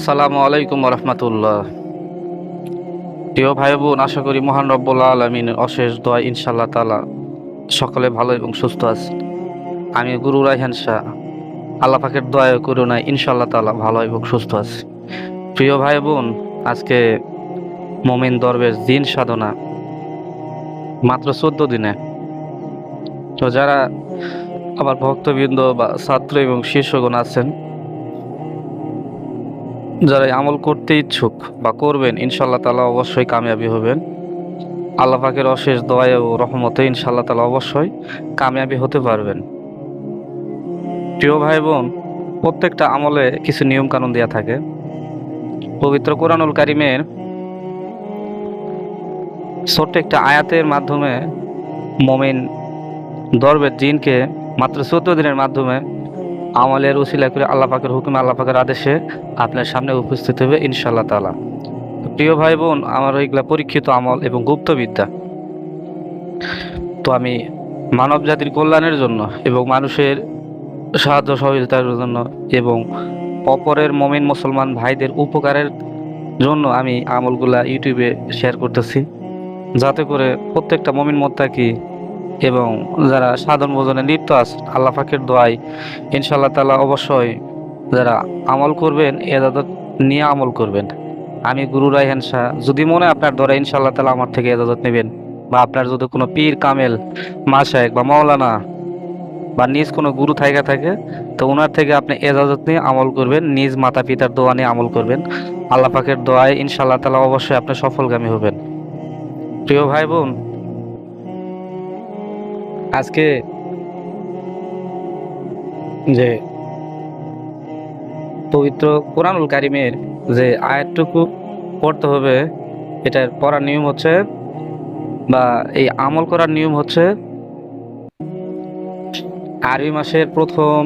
আসসালামু আলাইকুম রহমতুল্লাহ। প্রিয় ভাই বোন আশা করি মহান রব্বুল আলমিন অশেষ দোয়া ইনশাল্লাহ তালা সকলে ভালো এবং সুস্থ আছে আমি গুরু রাইহান শাহ। আল্লাহ পাকের দয়া করুণায় ইনশাল্লাহ তালা ভালো এবং সুস্থ আছে। প্রিয় ভাই বোন আজকে মমিন দরবেশ দিন সাধনা মাত্র চোদ্দ দিনে। তো যারা আমার ভক্তবৃন্দ বা ছাত্র এবং শিষ্যগণ আছেন যারা আমল করতে ইচ্ছুক বা করবেন ইনশাল্লাহ তালা অবশ্যই কামিয়াবি হবেন। আল্লাহ পাকের অশেষ দয়া ও রহমতে ইনশাল্লাহ তালা অবশ্যই কামিয়াবি হতে পারবেন। প্রিয় ভাই বোন প্রত্যেকটা আমলে কিছু নিয়ম কানুন দেওয়া থাকে। পবিত্র কোরআনুল কারিমের ছোট্ট একটা আয়াতের মাধ্যমে মমিন দরবের জিনকে মাত্র চোদ্দ দিনের মাধ্যমে আমলের উসিলা করে আল্লাহ পাকের হুকুমে, আল্লাহ পাকের আদেশে আপনার সামনে উপস্থিত হবে ইনশাল্লাহ তালা প্রিয় ভাই বোন, আমার ওইগুলা পরীক্ষিত আমল এবং গুপ্তবিদ্যা। তো আমি মানব জাতির কল্যাণের জন্য এবং মানুষের সাহায্য সহযোগিতার জন্য এবং অপরের মমিন মুসলমান ভাইদের উপকারের জন্য আমি আমলগুলা ইউটিউবে শেয়ার করতেছি। যাতে করে প্রত্যেকটা মমিন মোত্তাকি এবং যারা সাধারণ ভোজনে লিপ্ত আছে আল্লাহ পাকের দোয়াই ইনশাল্লাহ তালা অবশ্যই যারা আমল করবেন এজাদত নিয়ে আমল করবেন। আমি গুরু রাইহান শাহ, যদি মনে আপনার দ্বারা ইনশাল্লাহ তালা আমার থেকে এজাজত নেবেন বা আপনার যদি কোনো পীর, কামেল মাসায়েক বা মাওলানা বা নিজ কোনো গুরু থাইকা থাকে, তো ওনার থেকে আপনি এজাজত নিয়ে আমল করবেন, নিজ মাতা পিতার দোয়া নিয়ে আমল করবেন। আল্লাহ পাকের দোয়ায় ইনশাল্লাহ তালা অবশ্যই আপনি সফলগামী হবেন। প্রিয় ভাই বোন আজকে যে পবিত্র কোরআনুল কারিমের যে আয়াতটুকু পড়তে হবে, এটার পড়ার নিয়ম হচ্ছে বা এই আমল করার নিয়ম হচ্ছে আরবি মাসের প্রথম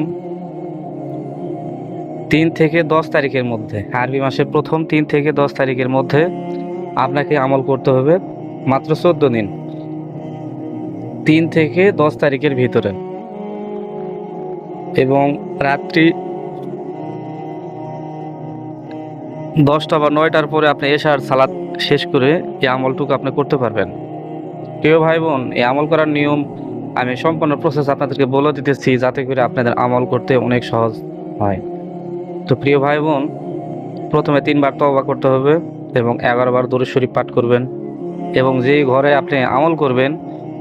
তিন থেকে দশ তারিখের মধ্যে, আরবি মাসের প্রথম তিন থেকে দশ তারিখের মধ্যে আপনাকে আমল করতে হবে মাত্র চোদ্দ দিন। তিন থেকে দশ তারিখের ভিতরে। এবং রাত্রি দশটা বা নয়টার পরে আপনি এশার সালাদ শেষ করে এই আমলটুকু আপনি করতে পারবেন। প্রিয় ভাই বোন এই আমল করার নিয়ম আমি সম্পূর্ণ প্রসেস আপনাদেরকে বলে দিতেছি যাতে করে আপনাদের আমল করতে অনেক সহজ হয়। তো প্রিয় ভাই বোন প্রথমে তিনবার তওবা করতে হবে এবং এগারোবার দূরে শরীফ পাঠ করবেন এবং যেই ঘরে আপনি আমল করবেন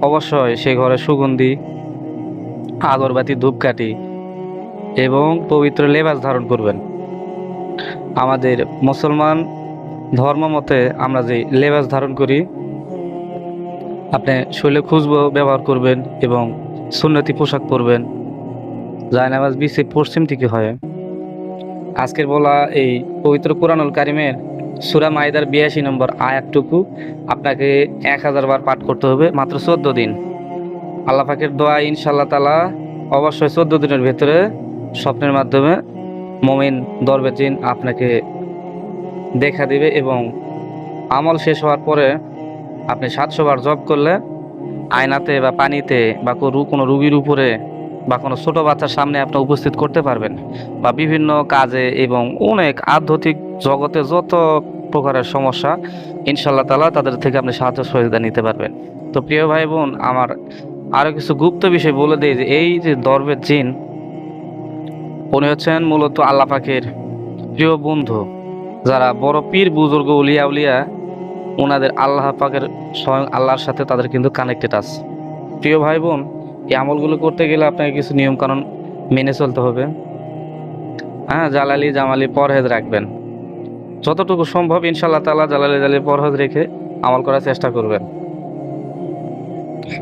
অবশ্যই সে ঘরে সুগন্ধি, আগরবাতি, ধূপকাঠি এবং পবিত্র লেবাস ধারণ করবেন। আমাদের মুসলমান ধর্ম মতে আমরা যে লেবাস ধারণ করি, আপনি শৈলে খুশবো ব্যবহার করবেন এবং সুন্নতি পোশাক পরবেন। জায়নামাজ বিশে পশ্চিম থেকে হয়। আজকের বলা এই পবিত্র কোরআনুল কারিমের সুরা মাইদার বিয়াশি নম্বর আয়াতটুকু আপনাকে এক হাজার বার পাঠ করতে হবে, মাত্র চোদ্দ দিন। আল্লাহ পাকের দোয়া ইনশাল্লাহ তালা অবশ্যই চোদ্দ দিনের ভেতরে স্বপ্নের মাধ্যমে মমিন দরবেজিন আপনাকে দেখা দিবে এবং আমল শেষ হওয়ার পরে আপনি সাতশো বার জব করলে আয়নাতে বা পানিতে বা কোনো রুগীর উপরে বা কোনো ছোট বাচ্চার সামনে আপনি উপস্থিত করতে পারবেন বা বিভিন্ন কাজে এবং অনেক আধ্যাত্মিক জগতে যত প্রকারের সমস্যা ইনশাল্লাহ তালা তাদের থেকে আপনি সাহায্য সহযোগিতা নিতে পারবেন। তো প্রিয় ভাই বোন, আমার আরও কিছু গুপ্ত বিষয় বলে দেই যে এই যে দরবের জিন, উনি হচ্ছেন মূলত আল্লাহ পাকের প্রিয় বন্ধু। যারা বড় পীর, বুজুর্গ, উলিয়া উলিয়া ওনাদের আল্লাহ পাকের স্বয়ং আল্লাহর সাথে তাদের কিন্তু কানেক্টেড আছে। প্রিয় ভাই বোন এই আমলগুলো করতে গেলে আপনাকে কিছু নিয়ম কানুন মেনে চলতে হবে। হ্যাঁ জালালি জামালি পরহেজ রাখবেন। যতটুকু সম্ভব ইনশাল্লাহ তালা জালালি জালি পরহেজ রেখে আমল করার চেষ্টা করবেন।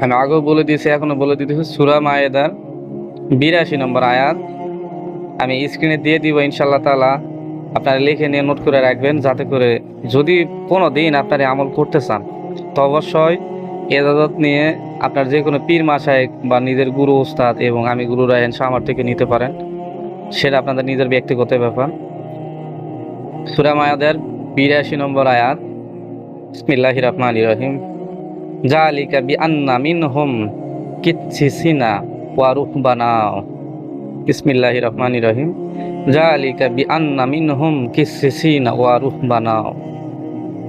আমি আগেও বলে দিয়েছি, এখনও বলে দিতেছি, সুরা মায়েদার বিরাশি নম্বর আয়াত। আমি স্ক্রিনে দিয়ে দিব ইনশাল্লাহ তালা আপনারা লিখে নিয়ে নোট করে রাখবেন, যাতে করে যদি কোনো দিন আপনারা আমল করতে চান, তো অবশ্যই এজাজত নিয়ে আপনার যে কোনো পীর মাসায়েক বা নিজের গুরু উস্তাদ এবং আমি গুরু রায়ন আমার থেকে নিতে পারেন। সেটা আপনাদের নিজের ব্যক্তিগত ব্যাপার। সুরা মায়াদের বিরাশি নম্বর আয়াত। বিসমিল্লাহ রহমান রহিম। জালিকা বি আন্না মিন হোম কিচ্ছি সিনা ওয়া রুহবানাও বিসমিল্লাহ রহমান রহিম। জালিকা বি আন্না মিনহুম কিসিসিনা ওয়া রুহবানাও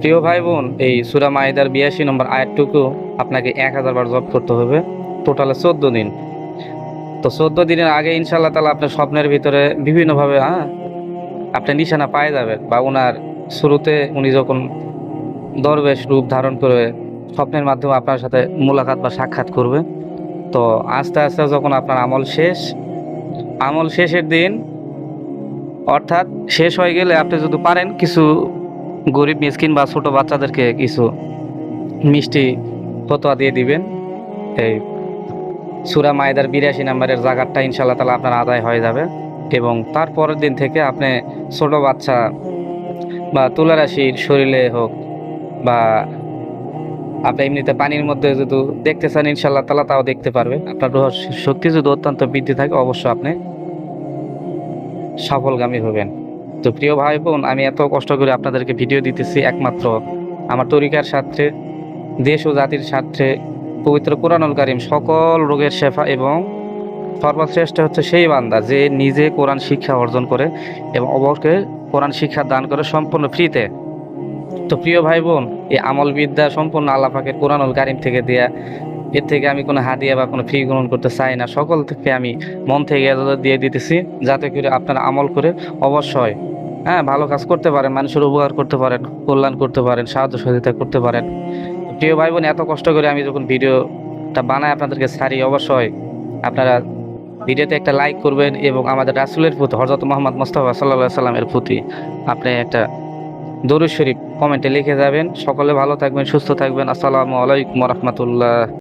প্রিয় ভাই বোন এই সুরা মাইদার বিয়াশি নম্বর আয়াতটুকু আপনাকে এক হাজার বার জব করতে হবে। টোটালে চোদ্দ দিন। তো চোদ্দ দিনের আগে ইনশাল্লাহ তালা আপনার স্বপ্নের ভিতরে বিভিন্নভাবে হ্যাঁ আপনি নিশানা পায়ে যাবেন বা ওনার শুরুতে উনি যখন দরবেশ রূপ ধারণ করে স্বপ্নের মাধ্যমে আপনার সাথে মোলাকাত বা সাক্ষাৎ করবে। তো আস্তে আস্তে যখন আপনার আমল শেষ, আমল শেষের দিন অর্থাৎ শেষ হয়ে গেলে আপনি যদি পারেন কিছু গরিব মিসকিন বা ছোট বাচ্চাদেরকে কিছু মিষ্টি ফতোয়া দিয়ে দিবেন। এই সুরা মায়দার বিরাশি নাম্বারের জায়গাটা ইনশাল্লাহ তালা আপনার আদায় হয়ে যাবে এবং তারপরের দিন থেকে আপনি ছোট বাচ্চা বা তুলারাশির শরীরে হোক বা আপনি এমনিতে পানির মধ্যে যদি দেখতে চান ইনশাল্লাহ তালা তাও দেখতে পারবে আপনার রহস্য শক্তি যদি অত্যন্ত বৃদ্ধি থাকে, অবশ্যই আপনি সফলগামী হবেন। তো প্রিয় ভাই বোন, আমি এত কষ্ট করে আপনাদেরকে ভিডিও দিতেছি একমাত্র আমার তরিকার স্বার্থে, দেশ ও জাতির স্বার্থে, পবিত্র কোরআনুল কারিম সকল রোগের শেফা এবং সর্বশ্রেষ্ঠ হচ্ছে সেই বান্দা যে নিজে কোরআন শিক্ষা অর্জন করে এবং অবশ্যকে কোরআন শিক্ষা দান করে সম্পূর্ণ ফ্রিতে। তো প্রিয় ভাই বোন, এই আমল বিদ্যা সম্পূর্ণ আল্লাহ পাকের কোরআনুল কারিম থেকে দেয়া, এর থেকে আমি কোনো হাদিয়া বা কোনো ফ্রি গ্রহণ করতে চাই না। সকল থেকে আমি মন থেকে দিয়ে দিতেছি, যাতে করে আপনারা আমল করে অবশ্যই হ্যাঁ ভালো কাজ করতে পারেন, মানুষের উপকার করতে পারেন, কল্যাণ করতে পারেন, সাহায্য সহযোগিতা করতে পারেন। প্রিয় ভাই বোন এত কষ্ট করে আমি যখন ভিডিওটা বানাই আপনাদেরকে ছাড়ি, অবশ্যই আপনারা ভিডিওতে একটা লাইক করবেন এবং আমাদের রাসুলের প্রতি হজরত মোহাম্মদ মোস্তফা সাল্লাহ সাল্লামের প্রতি আপনি একটা দরুদ শরীফ কমেন্টে লিখে যাবেন। সকলে ভালো থাকবেন, সুস্থ থাকবেন। আসসালামু আলাইকুম রহমতুল্লাহ।